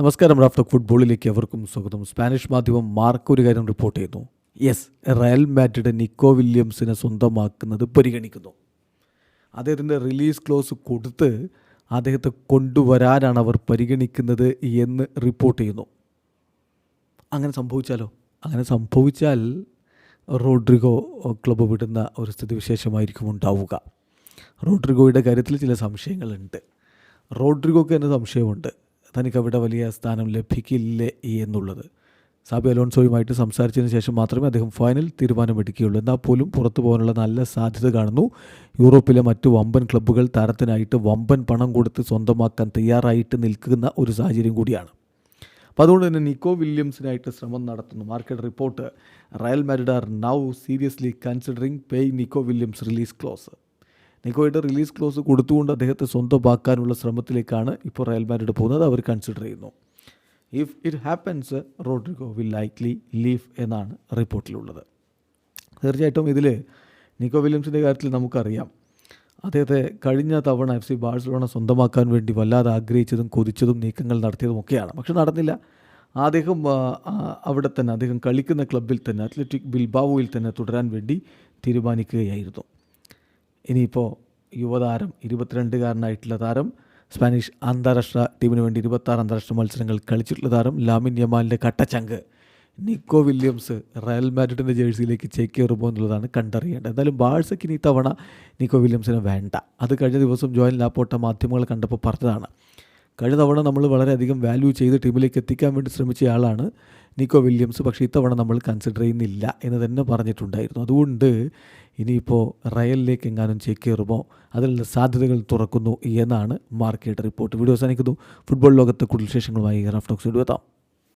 നമസ്കാരം റാഫ്റ്റോക്ക് ഫുട്ബോളിലേക്ക് അവർക്കും സ്വാഗതം. സ്പാനിഷ് മാധ്യമം മാർക്ക് ഒരു കാര്യം റിപ്പോർട്ട് ചെയ്യുന്നു. യെസ് റയൽ മാഡ്രിഡ് നിക്കോ വില്യംസിനെ സ്വന്തമാക്കുന്നത് പരിഗണിക്കുന്നു. അദ്ദേഹത്തിന്റെ റിലീസ് ക്ലോസ് കൊടുത്ത് അദ്ദേഹത്തെ കൊണ്ടുവരാനാണ് അവർ പരിഗണിക്കുന്നത് എന്ന് റിപ്പോർട്ട് ചെയ്യുന്നു. അങ്ങനെ സംഭവിച്ചാലോ? അങ്ങനെ സംഭവിച്ചാൽ റോഡ്രിഗോ ക്ലബ്ബ് വിടുന്ന ഒരു സ്ഥിതിവിശേഷമായിരിക്കും ഉണ്ടാവുക. റോഡ്രിഗോയുടെ കാര്യത്തിൽ ചില സംശയങ്ങളുണ്ട്. റോഡ്രിഗോക്ക് തന്നെ സംശയമുണ്ട്. തനിക്ക് അവിടെ വലിയ സ്ഥാനം ലഭിക്കില്ലേ എന്നുള്ളത്. സാബി അലോൺസോയുമായിട്ട് സംസാരിച്ചതിന് ശേഷം മാത്രമേ അദ്ദേഹം ഫൈനൽ തീരുമാനമെടുക്കുകയുള്ളൂ. എന്നാൽ പോലും പുറത്തു പോകാനുള്ള നല്ല സാധ്യത കാണുന്നു. യൂറോപ്പിലെ മറ്റു വമ്പൻ ക്ലബ്ബുകൾ താരത്തിനായിട്ട് വമ്പൻ പണം കൊടുത്ത് സ്വന്തമാക്കാൻ തയ്യാറായിട്ട് നിൽക്കുന്ന ഒരു സാഹചര്യം കൂടിയാണ്. അപ്പോൾ അതുകൊണ്ട് തന്നെ നിക്കോ വില്യംസിനായിട്ട് ശ്രമം നടത്തുന്നു. Market report. Real Madrid are now seriously considering pay Nico Williams release clause. നിക്കോയുടെ release clause കൊടുത്തുകൊണ്ട് അദ്ദേഹത്തെ സ്വന്തമാക്കാനുള്ള ശ്രമത്തിലേക്കാണ് ഇപ്പോൾ റയൽ മാരിഡ് പോകുന്നത്. അവർ കൺസിഡർ ചെയ്യുന്നു. If it happens Rodrygo will likely leave എന്നാണ് റിപ്പോർട്ടിലുള്ളത്. തീർച്ചയായിട്ടും ഇതിൽ നിക്കോ വില്യംസിന്റെ കാര്യത്തിൽ നമുക്കറിയാം. അദ്ദേഹത്തെ കഴിഞ്ഞ തവണ എഫ് സി ബാഴ്സലോണ സ്വന്തമാക്കാൻ വേണ്ടി വല്ലാതെ ആഗ്രഹിച്ചതും കൊതിച്ചതും നീക്കങ്ങൾ നടത്തിയതും ഒക്കെയാണ്. പക്ഷെ നടന്നില്ല. അദ്ദേഹം അവിടെ തന്നെ അദ്ദേഹം കളിക്കുന്ന ക്ലബിൽ തന്നെ അത്ലറ്റിക് ബിൽബാവോയിൽ തന്നെ തുടരാൻ വേണ്ടി തീരുമാനിക്കുകയായിരുന്നു. ഇനിയിപ്പോൾ യുവതാരം ഇരുപത്തിരണ്ടുകാരനായിട്ടുള്ള താരം സ്പാനിഷ് അന്താരാഷ്ട്ര ടീമിന് വേണ്ടി ഇരുപത്താറ് അന്താരാഷ്ട്ര മത്സരങ്ങൾ കളിച്ചിട്ടുള്ള താരം ലാമിൻ യമാലിന്റെ കട്ടച്ചങ്ക്. നിക്കോ വില്യംസ് റയൽ മാഡ്രിഡിന്റെ ജേഴ്സിയിലേക്ക് ചേക്കേറുമോ എന്നുള്ളതാണ് കണ്ടറിയേണ്ടത്. എന്തായാലും ബാഴ്സയ്ക്ക് ഇനി തവണ നിക്കോ വില്യംസിന് വേണ്ട. അത് കഴിഞ്ഞ ദിവസം ജോയൻ ലാപ്പോട്ട മാധ്യമങ്ങൾ കണ്ടപ്പോൾ പറഞ്ഞതാണ് കഴിഞ്ഞ തവണ നമ്മൾ വളരെയധികം വാല്യൂ ചെയ്ത് ടീമിലേക്ക് എത്തിക്കാൻ വേണ്ടി ശ്രമിച്ചയാളാണ് നിക്കോ വില്യംസ് പക്ഷേ ഇത്തവണ നമ്മൾ കൺസിഡർ ചെയ്യുന്നില്ല എന്ന് തന്നെ പറഞ്ഞിട്ടുണ്ടായിരുന്നു. അതുകൊണ്ട് ഇനിയിപ്പോൾ റയലിലേക്ക് എങ്ങാനും ചേക്കേറുമോ അതിനുള്ള സാധ്യതകൾ തുറക്കുന്നു എന്നാണ് മാർക്കറ്റ് റിപ്പോർട്ട്. വീഡിയോ അവസാനിക്കുന്നു. ഫുട്ബോൾ ലോകത്തെ കൂടുതൽ വിശേഷങ്ങളുമായി റഫ്ടോക്സ് എത്താം.